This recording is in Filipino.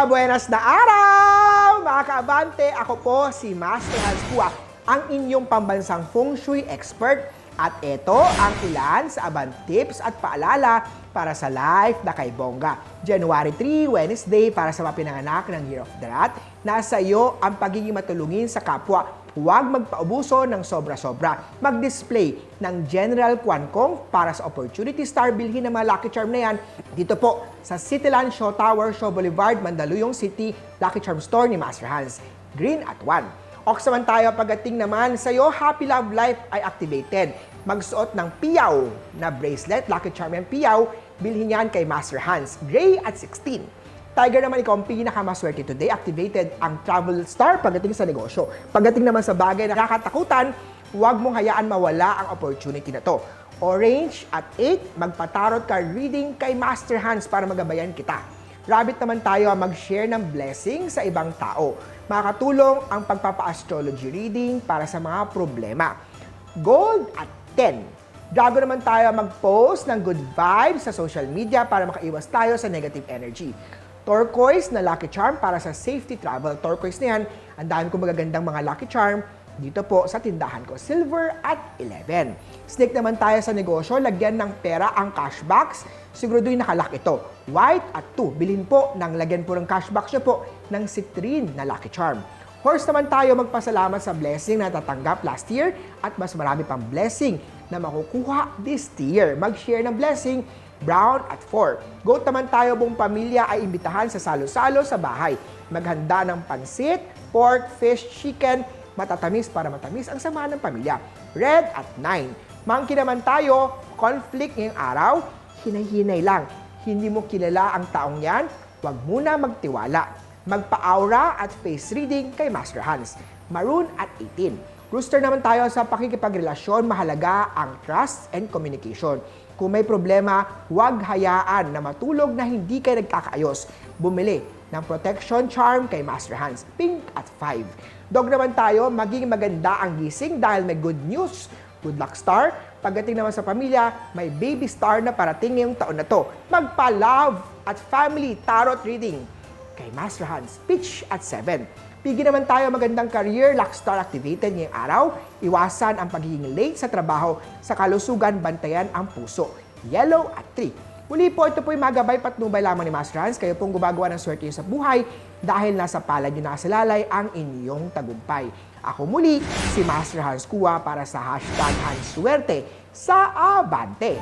mabuenas na araw! Mga kaabante, ako po si Master Hans Kua, ang inyong pambansang feng shui expert. At ito ang ilan sa abang tips at paalala para sa life na kay Bongga. January 3, Wednesday, para sa mga pinanganak ng Year of the Rat, nasa iyo ang pagiging matulungin sa kapwa. Huwag magpaubuso ng sobra-sobra. Mag-display ng General Kwan para sa Opportunity Star. Bilhin ng mga Lucky Charm na yan dito po sa Cityland Show Tower, Show Boulevard, Mandaluyong City, Lucky Charm Store ni Master Hans. Green at 1. Ox naman tayo pagdating naman sa iyo, Happy Love Life ay activated. Magsuot ng piyaw na bracelet, Lucky Charm yung piyaw, bilhin yan kay Master Hans. Gray at 16. Tiger naman ikaw ang pinakamaswerte today. Activated ang Travel Star pagdating sa negosyo. Pagdating naman sa bagay na nakakatakutan, huwag mong hayaan mawala ang opportunity na to. Orange at 8, magpatarot card reading kay Master Hans para magabayan kita. Rabbit naman tayo mag-share ng blessing sa ibang tao. Makakatulong ang pagpapa-astrology reading para sa mga problema. Gold at 10. Drago naman tayo mag-post ng good vibes sa social media para makaiwas tayo sa negative energy. Turquoise na lucky charm para sa safety travel. Turquoise na yan, ang dami kong magagandang mga lucky charm dito po sa tindahan ko. Silver at 11. Snake naman tayo sa negosyo, lagyan ng pera ang cash box. Siguraduhin nakalak ito. White at 2. Bilhin po ng lagyan po ng cash box nyo po ng citrine na lucky charm. Horse naman tayo magpasalamat sa blessing na tatanggap last year at mas marami pang blessing na makukuha this year. Mag-share ng blessing, brown at 4. Goat naman tayo buong pamilya ay imbitahan sa salo-salo sa bahay. Maghanda ng pansit, pork, fish, chicken, matatamis para matamis ang sama ng pamilya. Red at 9. Monkey naman tayo, conflict ngayong araw, hinay-hinay lang. Hindi mo kilala ang taong yan, huwag muna magtiwala magpa-aura at face reading kay Master Hans. Maroon at 18. Rooster naman tayo sa pakikipagrelasyon, mahalaga ang trust and communication. Kung may problema, huwag hayaan na matulog na hindi kayo nagkakaayos. Bumili ng protection charm kay Master Hans, pink at 5. Dog naman tayo, maging maganda ang gising dahil may good news. Good luck star. Pagdating naman sa pamilya, may baby star na parating ngayong taon na to. Magpa-love at family tarot reading kay Master Hans, pitch at 7. Pigi naman tayo magandang career, luck star activated ngayong araw. Iwasan ang pagiging late sa trabaho. Sa kalusugan, bantayan ang puso. Yellow at 3. Muli po, ito po yung magabay patnubay lamang ni Master Hans. Kayo pong gumagawa ng swerte sa buhay dahil nasa palad nyo nakasalalay ang inyong tagumpay. Ako muli, si Master Hans Kua para sa hashtag Hans Swerte sa Abante.